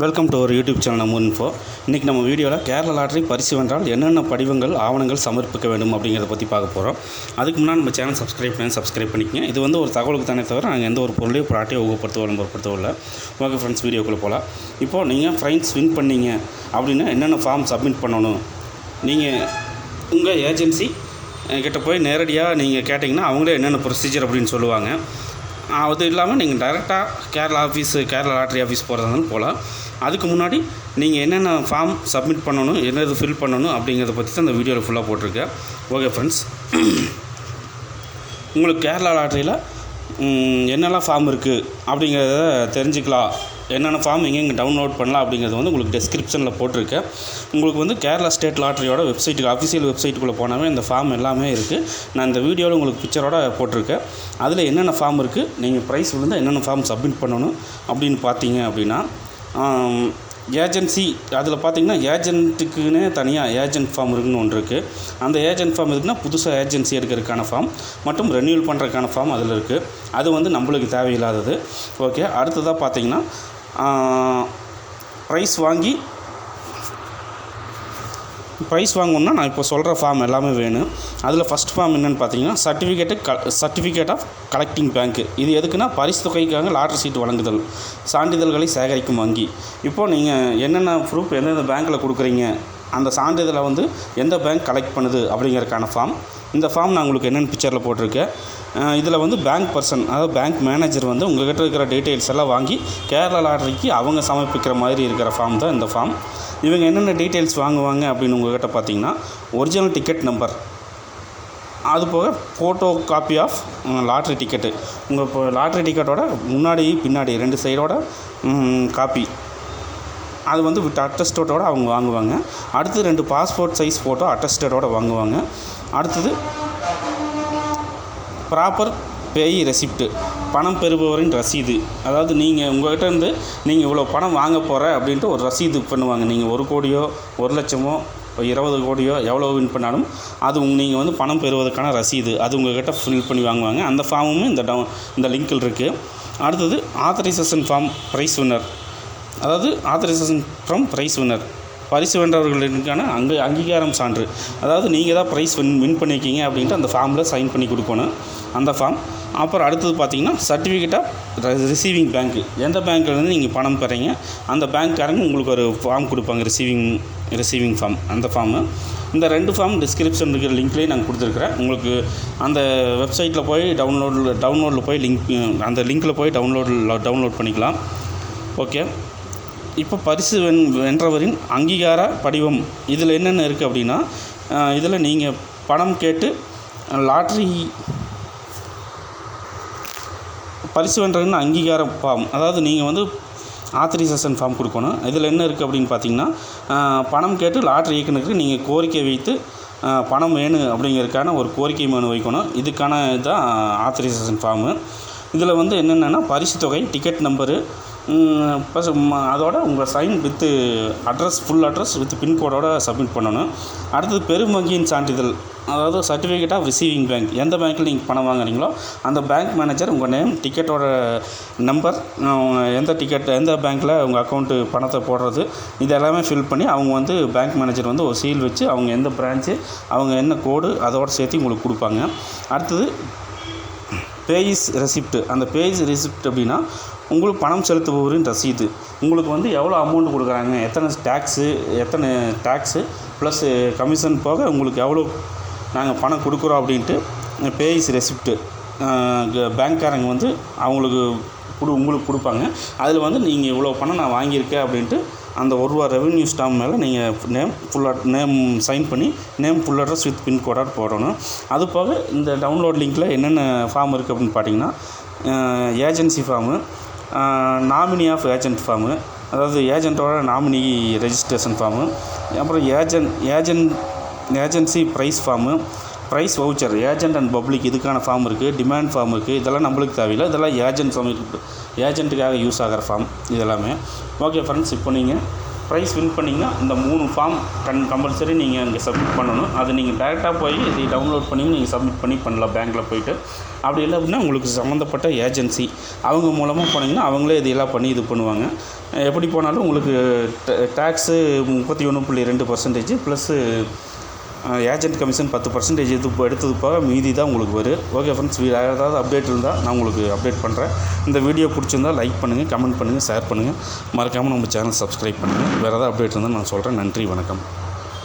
Welcome to ஒரு YouTube channel நம்ம info இன்றைக்கி நம்ம வீடியோவில் கேரள லாட்ரி பரிசு வென்றால் என்னென்ன படிவங்கள் ஆவணங்கள் சமர்ப்பிக்க வேண்டும் அப்படிங்கிறத பற்றி பார்க்க போகிறோம் அதுக்கு முன்னாடி நம்ம சேனல் சப்ஸ்கிரைப் பண்ணி சப்ஸ்கிரைப் பண்ணிக்கங்க. இது வந்து ஒரு தகவலுக்கு தானே தவிர நாங்கள் எந்த ஒரு பொருளையும் ப்ராட்டையும் உபப்படுத்தவோ நம்பப்படுத்தவோ இல்லை. ஓகே ஃப்ரெண்ட்ஸ் வீடியோக்குள்ளே போகலாம் இப்போது நீங்கள் ஃப்ரைண்ட்ஸ் வின் பண்ணீங்க அப்படின்னா என்னென்ன ஃபார்ம் சப்மிட் பண்ணணும்? நீங்கள் உங்கள் ஏஜென்சி கிட்ட போய் நேரடியாக நீங்கள் கேட்டிங்கன்னா அவங்களே என்னென்ன ப்ரொசீஜர் அப்படின்னு சொல்லுவாங்க. அது இல்லாமல் நீங்கள் டைரெக்டாக Kerala office Kerala lottery office போகிறதாலும் போகலாம் அதுக்கு முன்னாடி நீங்கள் என்னென்ன ஃபார்ம் சப்மிட் பண்ணணும் என்னது ஃபில் பண்ணணும் அப்படிங்கிறத பற்றி தான் இந்த வீடியோவில் ஃபுல்லாக போட்டிருக்கேன் ஓகே ஃப்ரெண்ட்ஸ் உங்களுக்கு கேரளா லாட்ரியில் என்னெல்லாம் ஃபார்ம் இருக்குது அப்படிங்கிறத தெரிஞ்சுக்கலாம். என்னென்ன ஃபார்ம் எங்கெங்கே டவுன்லோட் பண்ணலாம் அப்படிங்கிறது வந்து உங்களுக்கு டெஸ்கிரிப்ஷனில் போட்டிருக்கேன் உங்களுக்கு வந்து கேரளா ஸ்டேட் லாட்ரியோட வெப்சைட்டுக்கு அஃபிஷியல் வெப்சைட்டுக்குள்ளே போனாவே இந்த ஃபார்ம் எல்லாமே இருக்குது நான் இந்த வீடியோவில் உங்களுக்கு பிக்சரோட போட்டிருக்கேன். அதில் என்னென்ன ஃபார்ம் இருக்குது நீங்கள் ப்ரைஸ் விழுந்தால் என்னென்ன ஃபார்ம் சப்மிட் பண்ணணும் அப்படின்னு பார்த்தீங்க அப்படின்னா ஏஜென்சி அதில் பார்த்தீங்கன்னா ஏஜென்ட்டுக்குன்னே தனியாக ஏஜென்ட் ஃபார்ம் இருக்குன்னு ஒன்று இருக்குது அந்த ஏஜென்ட் ஃபார்ம் இருக்குன்னா புதுசாக ஏஜென்சி எடுக்கிறதுக்கான ஃபார்ம் மற்றும் ரெனியூல் பண்ணுறதுக்கான ஃபார்ம் அதில் இருக்குது அது வந்து நம்மளுக்கு தேவையில்லாதது. ஓகே அடுத்ததாக பார்த்தீங்கன்னா ப்ரைஸ் வாங்கி ப்ரைஸ் வாங்கணும்னா நான் இப்போ சொல்கிற ஃபார்ம் எல்லாமே வேணும். அதில் ஃபஸ்ட் ஃபார்ம் என்னென்னு பார்த்தீங்கன்னா சர்டிஃபிகேட்டு க சர்டிஃபிகேட் ஆஃப் கலெக்டிங் பேங்க்கு இது எதுக்குன்னா பரிசு தொகைக்காக லாட்ரி சீட் வழங்குதல் சான்றிதழ்களை சேகரிக்கும் வங்கி. இப்போது நீங்கள் என்னென்ன ப்ரூஃப் எந்தெந்த பேங்க்கில் கொடுக்குறீங்க அந்த சான்றிதழை வந்து எந்த பேங்க் கலெக்ட் பண்ணுது அப்படிங்கிறதுக்கான ஃபார்ம் இந்த ஃபார்ம் நான் உங்களுக்கு என்னென்னு பிக்சரில் போட்டிருக்கேன். இதில் வந்து பேங்க் பர்சன் அதாவது பேங்க் மேனேஜர் வந்து உங்கள்கிட்ட இருக்கிற டீட்டெயில்ஸ் எல்லாம் வாங்கி கேரளா லாட்ரிக்கு அவங்க சமர்ப்பிக்கிற மாதிரி இருக்கிற ஃபார்ம் தான் இந்த ஃபார்ம் இவங்க என்னென்ன டீட்டெயில்ஸ் வாங்குவாங்க அப்படின்னு உங்கள்கிட்ட பார்த்தீங்கன்னா ஒரிஜினல் டிக்கெட் நம்பர் அது போக photo copy of lottery ticket உங்கள் இப்போ லாட்ரி டிக்கெட்டோட முன்னாடி பின்னாடி ரெண்டு சைடோட காப்பி அது வந்து வித் அட்டஸ்டோட்டோட அவங்க வாங்குவாங்க. அடுத்து ரெண்டு பாஸ்போர்ட் சைஸ் ஃபோட்டோ அட்டஸ்டடோட வாங்குவாங்க. அடுத்தது ப்ராப்பர் பேய் ரெசிப்ட்டு. பணம் பெறுபவரின் ரசீது. அதாவது நீங்கள் உங்கள்கிட்ட இருந்து நீங்கள் இவ்வளோ பணம் வாங்க போகிற அப்படின்ட்டு ஒரு ரசீது பண்ணுவாங்க. நீங்கள் ஒரு கோடியோ ஒரு லட்சமோ இருபது கோடியோ எவ்வளோ வின் பண்ணாலும் அது உங்க நீங்கள் வந்து பணம் பெறுவதற்கான ரசீது. அது உங்கள்கிட்ட ஃபில் பண்ணி வாங்குவாங்க. அந்த ஃபார்மும் இந்த டவுன் இந்த லிங்கில் இருக்குது அடுத்தது ஆத்தரைசேஷன் ஃபார்ம் ப்ரைஸ் வின்னர் அதாவது ஆத்தரைசேஷன் ஃப்ரம் ப்ரைஸ் வின்னர் பரிசு வென்றவர்களுக்கான அங்கே அங்கீகாரம் சான்று. அதாவது நீங்கள் தான் ப்ரைஸ் வின் வின் பண்ணியிருக்கீங்க அப்படின்ட்டு அந்த ஃபார்மில் சைன் பண்ணி கொடுக்கணும். அந்த ஃபார்ம் அப்புறம் அடுத்தது பார்த்தீங்கன்னா சர்டிஃபிகேட் ஆஃப் ரிசீவிங் பேங்க்கு எந்த பேங்க்லேருந்து நீங்கள் பணம் பெறீங்க அந்த பேங்க்காரங்க உங்களுக்கு ஒரு ஃபார்ம் கொடுப்பாங்க ரிசீவிங் ரிசீவிங் ஃபார்ம் அந்த ஃபார்மு இந்த ரெண்டு ஃபார்ம் டிஸ்கிரிப்ஷன் இருக்கிற லிங்க்லேயே நான் கொடுத்துருக்குறேன். உங்களுக்கு அந்த வெப்சைட்டில் போய் டவுன்லோடில் டவுன்லோடில் போய் லிங்க் அந்த லிங்க்கில் போய் டவுன்லோட் டவுன்லோட் பண்ணிக்கலாம். ஓகே இப்போ பரிசு வென் வென்றவரின் அங்கீகார படிவம் இதில் என்னென்ன இருக்குது அப்படின்னா இதில் நீங்கள் பணம் கேட்டு லாட்ரி பரிசு வென்றவரின் அங்கீகார ஃபார்ம் அதாவது நீங்கள் வந்து ஆத்தரைசேஷன் ஃபார்ம் கொடுக்கணும். இதில் என்ன இருக்குது அப்படின்னு பார்த்தீங்கன்னா பணம் கேட்டு லாட்ரி இயக்குனருக்கு நீங்கள் கோரிக்கை வைத்து பணம் வேணும் அப்படிங்கிறதுக்கான ஒரு கோரிக்கை மனு வைக்கணும். இதுக்கான இதுதான் ஆத்தரைசேஷன் ஃபார்மு. இதில் வந்து என்னென்னா பரிசு தொகை டிக்கெட் நம்பரு ப்ளஸ் அதோட உங்கள் sign with address full address with பின்கோடோட submit பண்ணணும். அடுத்தது பெரும் வங்கியின் சான்றிதழ் அதாவது சர்டிஃபிகேட் ஆஃப் ரிசீவிங் பேங்க் எந்த பேங்க்கில் நீங்கள் பணம் வாங்குறீங்களோ அந்த பேங்க் மேனேஜர் உங்கள் நேம் டிக்கெட்டோட நம்பர் எந்த டிக்கெட் எந்த பேங்க்கில் உங்கள் அக்கௌண்ட்டு பணத்தை போடுறது இது எல்லாமே ஃபில் பண்ணி அவங்க வந்து பேங்க் மேனேஜர் வந்து ஒரு சீல் வச்சு அவங்க எந்த பிரான்ச்சு அவங்க என்ன கோடு அதோடு சேர்த்து உங்களுக்கு கொடுப்பாங்க. அடுத்தது பேஜ் ரெசிப்ட்டு அந்த பேஜ் ரெசிப்ட் அப்படின்னா உங்களுக்கு பணம் செலுத்துபவரின் ரசீது உங்களுக்கு வந்து எவ்வளோ அமௌண்ட் கொடுக்குறாங்க எத்தனை டேக்ஸு எத்தனை டேக்ஸு ப்ளஸ் கமிஷன் போக உங்களுக்கு எவ்வளோ நாங்கள் பணம் கொடுக்குறோம் அப்படின்ட்டு பேஜ் ரெசிப்ட்டு பேங்க்காரங்க வந்து அவங்களுக்கு கொடு உங்களுக்கு கொடுப்பாங்க. அதில் வந்து நீங்கள் இவ்வளோ பணம் நான் வாங்கியிருக்கேன் அப்படின்ட்டு அந்த ஒரு ரூபா ரெவென்யூ ஸ்டாம்ப் மேலே நீங்கள் நேம் ஃபுல் நேம் சைன் பண்ணி நேம் ஃபுல் அட்ரஸ் வித் பின்கோடாக போடணும். அது போக இந்த டவுன்லோட் லிங்க்கில் என்னென்ன ஃபார்ம் இருக்குது அப்படின்னு பார்த்தீங்கன்னா agency form nominee of agent form அதாவது ஏஜென்ட்டோட நாமினி ரெஜிஸ்ட்ரேஷன் ஃபார்மு அப்புறம் agent agent agency prize form prize voucher agent and public இதுக்கான ஃபார்ம் இருக்குது டிமாண்ட் ஃபார்ம் இருக்குது இதெல்லாம் நம்மளுக்கு தேவையில்லை. இதெல்லாம் ஏஜென்ட் சமர்ப்பிப்பு ஏஜென்ட்டுக்காக யூஸ் ஆகிற ஃபார்ம் இதெல்லாமே. ஓகே ஃப்ரெண்ட்ஸ் இப்போ நீங்கள் ப்ரைஸ் வின் பண்ணிங்கன்னா இந்த மூணு ஃபார்ம் கன் கம்பல்சரி நீங்கள் அங்கே சப்மிட் பண்ணணும். அது நீங்கள் டேரெக்டாக போய் இதை டவுன்லோட் பண்ணி நீங்கள் சப்மிட் பண்ணி பண்ணலாம் பேங்க்கில் போயிட்டு. அப்படி இல்லை அப்படின்னா உங்களுக்கு சம்மந்தப்பட்ட ஏஜென்சி அவங்க மூலமாக போனீங்கன்னா அவங்களே இதையெல்லாம் பண்ணி இது பண்ணுவாங்க. எப்படி போனாலும் உங்களுக்கு டேக்ஸு முப்பத்தி ஒன்று புள்ளி ரெண்டு பர்சன்டேஜ் ப்ளஸ்ஸு ஏஜென்ட் கமிஷன் பத்து பர்சன்டேஜ் இது இப்போ எடுத்தது போக மீதி தான் உங்களுக்கு வரும் ஓகே ஃப்ரெண்ட்ஸ் வேறு ஏதாவது அப்டேட் இருந்தால் நான் உங்களுக்கு அப்டேட் பண்ணுறேன் இந்த வீடியோ பிடிச்சிருந்தா லைக் பண்ணுங்கள் கமெண்ட் பண்ணுங்கள் ஷேர் பண்ணுங்கள் மறக்காமல் நம்ம சேனல் சப்ஸ்கிரைப் பண்ணுங்கள் வேறு ஏதாவது அப்டேட் இருந்தால் நான் சொல்கிறேன் நன்றி வணக்கம்.